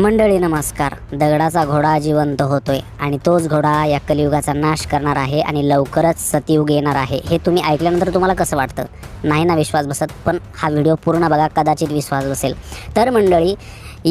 मंडळी नमस्कार. दगडाचा घोडा जिवंत होतोय आणि तोच घोडा या कलियुगाचा नाश करणार आहे आणि लवकरच सतयुग येणार आहे. हे तुम्ही ऐकल्यानंतर तुम्हाला कसं वाटतं? नाही ना विश्वास बसत पण हा व्हिडिओ पूर्ण बघा कदाचित विश्वास बसेल. तर मंडळी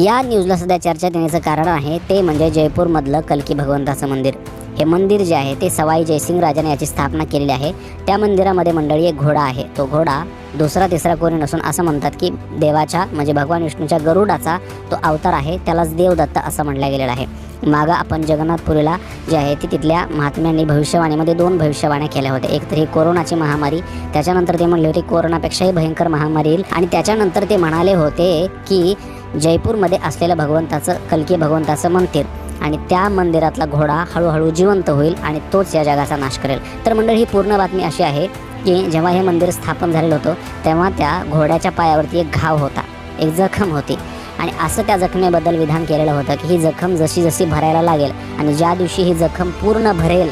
या न्यूजला सध्या चर्चा देण्याचं कारण आहे ते म्हणजे जयपूरमधलं कलकी भगवंताचं मंदिर. हे मंदिर जे आहे ते सवाई जयसिंग राजाने याची स्थापना केलेली आहे. त्या मंदिरामध्ये मंडळी एक घोडा आहे. तो घोडा दुसरा तिसरा कोणी नसून असं म्हणतात की देवाच्या म्हणजे भगवान विष्णूच्या गरुडाचा तो अवतार आहे त्यालाच देवदत्त असं म्हटलं गेलेलं आहे. मागं आपण जगन्नाथपुरीला जे आहे ती तिथल्या महात्म्यांनी भविष्यवाणीमध्ये दोन भविष्यवाण्या केल्या होत्या. एक तर ही कोरोनाची महामारी त्याच्यानंतर ते म्हणले होते कोरोनापेक्षाही भयंकर महामारी येईल. आणि त्याच्यानंतर ते म्हणाले होते की जयपूरमध्ये असलेलं भगवंताचं कल्की भगवंताचं मंदिर आणि त्या मंदिरातला घोडा हळूहळू जिवंत होईल आणि तोच या जगाचा नाश करेल. तर मंडळ ही पूर्ण बातमी अशी आहे. की जेव्हा हे मंदिर स्थापन झालेलं होतं तेव्हा त्या घोड्याच्या पायावरती एक घाव होता एक जखम होती. आणि असं त्या जखमेबद्दल विधान केलेलं होतं की ही जखम जशी जशी भरायला लागेल आणि ज्या दिवशी ही जखम पूर्ण भरेल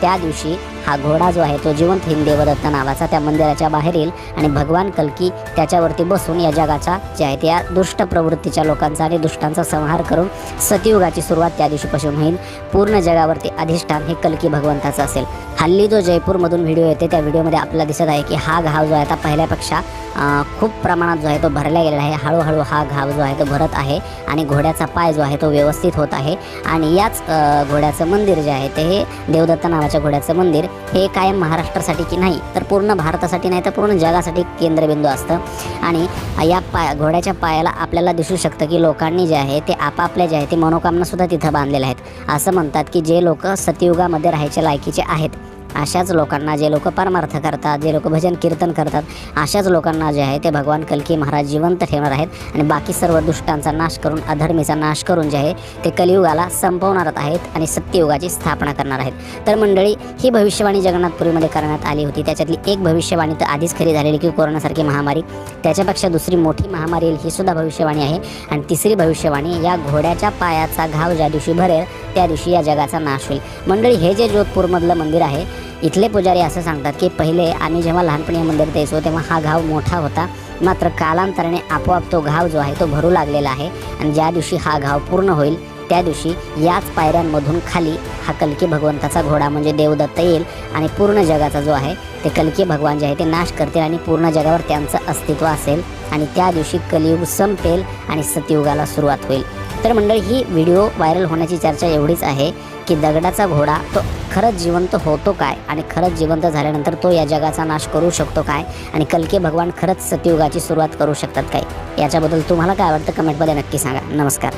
त्या दिवशी हा घोडा जो आहे तो जिवंत हिंद देवदत्त नावाचा त्या मंदिराच्या बाहेर येईल आणि भगवान कल्की त्याच्यावरती बसून या जगाचा जे आहे त्या दुष्ट प्रवृत्तीच्या लोकांचा आणि दुष्टांचा संहार करून सतयुगाची सुरुवात त्या दिवशीपासून होईल. पूर्ण जगावरती अधिष्ठान हे कल्की भगवंताचं असेल. हल्ली जो जयपूरमधून व्हिडिओ येते त्या व्हिडिओमध्ये आपल्याला दिसत आहे की हा घाव जो आहे आता पहिल्यापेक्षा खूप प्रमाणात जो आहे तो भरला गेलेला आहे. हळूहळू हा घाव जो आहे तो भरत आहे आणि घोड्याचा पाय जो आहे तो व्यवस्थित होत आहे. आणि याच घोड्याचं मंदिर जे आहे ते हे देवदत्त नावाच्या घोड्याचं मंदिर हे कायम महाराष्ट्रासाठी की नाही तर पूर्ण भारतासाठी नाही तर पूर्ण जगासाठी केंद्रबिंदू असतं. आणि या पाय घोड्याच्या पायाला आपल्याला दिसू शकतं की लोकांनी जे आहे ते आपापल्या जे आहे ते मनोकामनासुद्धा तिथं बांधलेल्या आहेत. असं म्हणतात की जे लोक सतयुगामध्ये राहायच्या लायकीचे आहेत अशाच लोकांना जे लोक परमार्थ करतात जे लोक भजन कीर्तन करतात अशाच लोकांना जे आहे ते भगवान कलकी महाराज जिवंत ठेवणार आहेत. आणि बाकी सर्व दुष्टांचा नाश करून अधर्मीचा नाश करून जे आहे ते कलियुगाला संपवणार आहेत आणि सत्ययुगाची स्थापना करणार आहेत. तर मंडळी ही भविष्यवाणी जगन्नाथपुरीमध्ये करण्यात आली होती. त्याच्यातली एक भविष्यवाणी तर आधीच खरी झालेली की कोरोनासारखी महामारी. त्याच्यापेक्षा दुसरी मोठी महामारी येईल ही सुद्धा भविष्यवाणी आहे. आणि तिसरी भविष्यवाणी या घोड्याच्या पायाचा घाव ज्या दिवशी भरेल त्या दिवशी या जगाचा नाश होईल. मंडळी हे जे जोधपूरमधलं मंदिर आहे इथले पुजारी असं सांगतात की पहिले आम्ही जेव्हा लहानपणी मंदिर द्यायचो तेव्हा हा घाव मोठा होता. मात्र कालांतराने आपोआप तो घाव जो आहे तो भरू लागलेला आहे. आणि ज्या दिवशी हा घाव पूर्ण होईल त्या दिवशी याच पायऱ्यांमधून खाली हा कल्की भगवंताचा घोडा म्हणजे देवदत्त येईल आणि पूर्ण जगाचा जो आहे ते कल्की भगवान जे आहे ते नाश करतील आणि पूर्ण जगावर त्यांचं अस्तित्व असेल आणि त्या दिवशी कलियुग संपेल आणि सतयुगाला सुरुवात होईल. तर मंडळी ही व्हिडिओ व्हायरल होण्याची चर्चा एवढीच आहे की दगडाचा घोडा तो खरंच जिवंत होतो काय आणि खरंच जिवंत झाल्यानंतर तो या जगाचा नाश करू शकतो काय आणि कलके भगवान खरंच सतयुगाची सुरुवात करू शकतात काय? याच्याबद्दल तुम्हाला काय वाटतं? कमेंटमध्ये नक्की सांगा. नमस्कार.